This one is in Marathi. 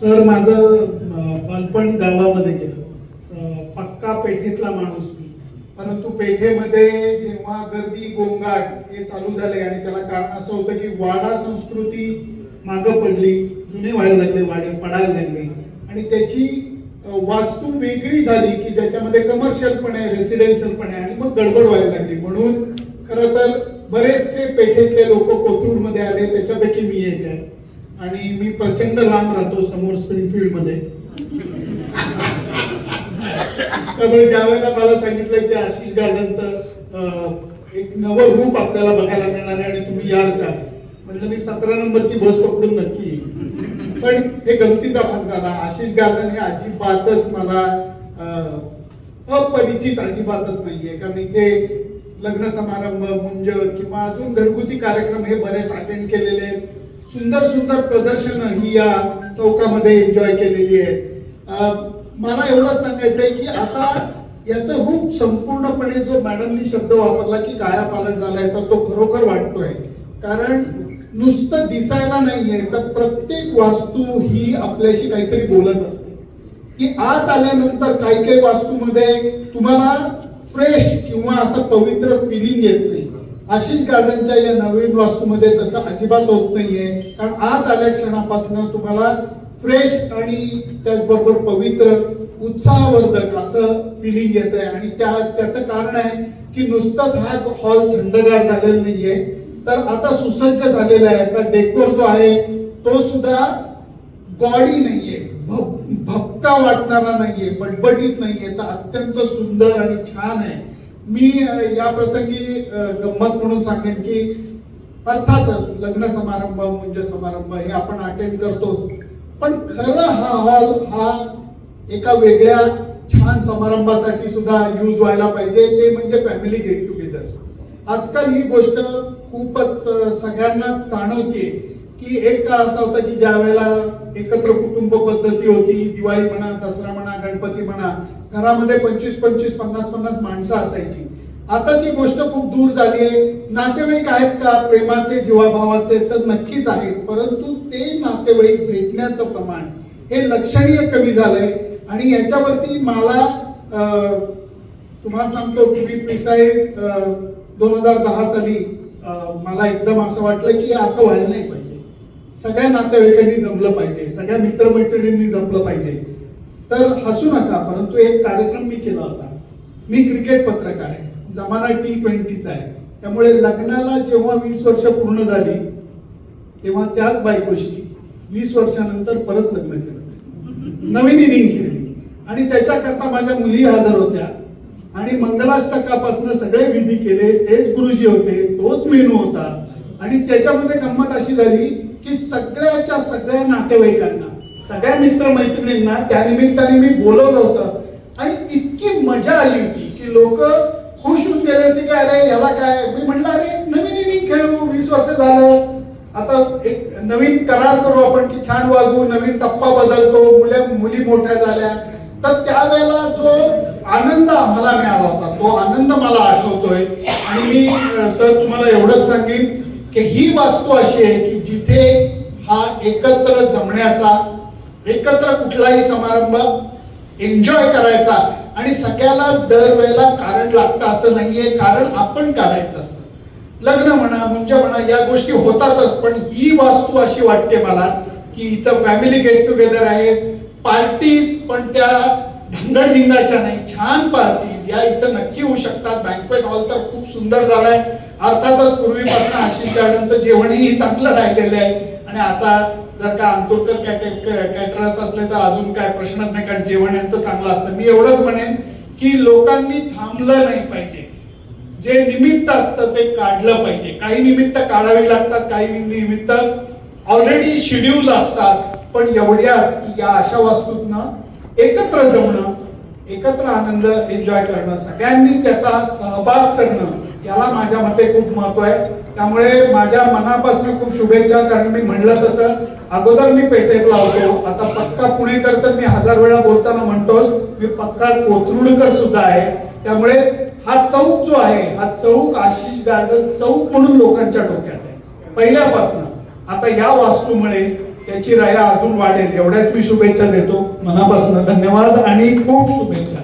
सर माझं बालपण गावामध्ये गेलं. पक्का पेठेतला माणूस मी. परंतु पेठेमध्ये जेव्हा गर्दी गोंगाट हे चालू झाले आणि त्याला कारण असं होतं की वाडा संस्कृती मागं पडली जुने व्हायला लागले वाडे पडायला लागले. आणि त्याची वास्तू वेगळी झाली की ज्याच्यामध्ये कमर्शियल पण आहे रेसिडेन्शियल पण आहे आणि मग गडबड व्हायला लागली. म्हणून खरं तर बरेचसे पेठेतले लोक कोथरूडमध्ये आले त्याच्यापैकी मी एक आहे. आणि मी प्रचंड लांब राहतो समोर स्प्रिंगफील्डमध्ये. त्यामुळे ज्या वेळेला मला सांगितलं की आशिष गार्डनचं एक नवं रूप आपल्याला बघायला मिळणार आहे आणि तुम्ही याल का म्हणजे मी सतरा नंबरची बस पकडून नक्की पण हे गमतीचा भाग झाला. आशिष गार्डन हे अजिबातच मला अपरिचित अजिबातच नाहीये. कारण इथे लग्न समारंभ मुंज किंवा अजून घरगुती कार्यक्रम हे बरेच अटेंड केलेले आहेत. सुंदर सुंदर प्रदर्शनं ही या चौकामध्ये एन्जॉय केलेली आहेत मला एवढंच सांगायचंय की आता याचं रूप संपूर्णपणे जो मॅडमनी शब्द वापरला की कायापालट झालाय तर तो खरोखर वाटतोय. कारण नुसतं दिसायला नाहीये तर प्रत्येक वास्तू ही आपल्याशी काहीतरी बोलत असते. की आत आल्यानंतर काही काही वास्तूमध्ये तुम्हाला फ्रेश किंवा असं पवित्र फिलिंग येत नाही. आशिष गार्डनच्या या नवीन वास्तूमध्ये तसं अजिबात होत नाहीये. कारण आत आल्या क्षणापासून तुम्हाला फ्रेश आणि त्याचबरोबर पवित्र उत्साहवर्धक असं फिलिंग येत आहे आणि त्या त्याचं कारण आहे की नुसतंच हा हॉल थंडगार झालेला नाहीये. तर आता सुसज्ज झालेला आहे. याचा डेकोर जो आहे तो सुद्धा गॉडी नाहीये. भप- भपका वाटणारा नाहीये. बटबटीत नाहीये. तर अत्यंत सुंदर आणि छान आहे. मी या प्रसंगी गंमत म्हणून सांगेन की अर्थातच लग्न समारंभ मुंज समारंभ हे आपण अटेंड करतोच. पण खरं हा हॉल हा एका वेगळ्या छान समारंभासाठी सुद्धा यूज व्हायला पाहिजे. ते म्हणजे फॅमिली गेट टुगेदर्स आजकाल ही गोष्ट खूपच सगळ्यांना जाणवते की एक काळ असा होता की ज्या वेळेला एकत्र कुटुंब पद्धती होती दिवाळी म्हणा दसरा म्हणा गणपती म्हणा घरामध्ये पंचवीस पंचवीस पन्नास पन्नास माणसं असायची. आता ती गोष्ट खूप दूर झाली आहे. नातेवाईक आहेत का? प्रेमाचे जीवाभावाचे तर नक्कीच आहेत. परंतु ते नातेवाईक भेटण्याचं प्रमाण हे लक्षणीय कमी झालंय. आणि याच्यावरती मला तुम्हाला सांगतो की मी प्रिसाईज दोन हजार दहा साली मला एकदम असं वाटलं की असं व्हायला नाही पाहिजे. सगळ्या नातेवाईकांनी जमलं पाहिजे. सगळ्या मित्रमैत्रिणींनी जमलं पाहिजे. तर हसू नका परंतु एक कार्यक्रम मी केला होता. मी क्रिकेट पत्रकार आहे. जमाना टी ट्वेंटीचा आहे. त्यामुळे लग्नाला जेव्हा वीस वर्ष पूर्ण झाली तेव्हा त्याच बायकोशी वीस वर्षानंतर परत लग्न केलं. नवीन इनिंग खेळली. आणि त्याच्याकरता माझ्या मुली हजर होत्या. आणि मंगलाष्टकापासून सगळे विधी केले. तेच गुरुजी होते तोच मेनू होता. आणि त्याच्यामध्ये गंमत अशी झाली की सगळ्याच्या सगळ्या नातेवाईकांना सगळ्या मित्रमैत्रिणींना त्या निमित्ताने मी बोलवलं होतं. आणि इतकी मजा आली होती की लोक खुश होऊन गेले होते की अरे याला काय? मी म्हटलं अरे नवीन इनिंग खेळू वीस वर्ष झालं. आता एक नवीन करार करू आपण की छान वागू नवीन टप्पा बदलतो मुले मुली मोठ्या झाल्या. तर त्यावेळेला जो आनंद आम्हाला मिळाला होता तो आनंद मला आठवतोय. आणि मी सर तुम्हाला एवढंच सांगेन की ही वास्तू अशी आहे की जिथे हा एकत्र जमण्याचा एकत्र कुठलाही समारंभ एन्जॉय करायचा आणि सगळ्यालाच दरवेळेला कारण लागतं असं नाहीये कारण आपण काढायचं असतं. लग्न म्हणा म्हणजे म्हणा या गोष्टी होतातच पण ही वास्तू अशी वाटते मला की इथं फॅमिली गेट टुगेदर आहेत पार्टीज पण त्या ढंगडधिंगाच्या नाही छान पार्टीज या इथं नक्की होऊ शकतात. बँकवेट हॉल तर खूप सुंदर झालाय. अर्थातच पूर्वीपासून आशिष गार्डनचं जेवणही चांगलं राहिलेलं आहे. आणि आता जर का अंतोरकर कॅटरर्स असले तर अजून काय प्रश्नच नाही कारण जेवण यांचं चांगलं असतं. मी एवढंच म्हणेन की लोकांनी थांबलं नाही पाहिजे. जे निमित्त असतं ते काढलं पाहिजे. काही निमित्त काढावी लागतात काही निमित्त ऑलरेडी शेड्यूल असतात. पण एवढ्याच की या अशा वास्तूतनं एकत्र जमणं एकत्र आनंद एन्जॉय करणं सगळ्यांनी त्याचा सहभाग करणं याला माझ्या मते खूप महत्त्व आहे. त्यामुळे माझ्या मनापासून खूप शुभेच्छा कारण मी म्हणलं तसं. अगोदर मी पेठेतला होतो आता पक्का पुणेकर तर मी हजार वेळा बोलताना म्हणतोच मी पक्का कोथरूडकर सुद्धा आहे. त्यामुळे हा चौक जो आहे हा चौक आशिष गार्डन चौक म्हणून लोकांच्या डोक्यात आहे. पहिल्यापासून. आता या वास्तूमुळे त्याची राया अजून वाढेल. एवढ्याच मी शुभेच्छा देतो. मनापासून धन्यवाद आणि खूप शुभेच्छा.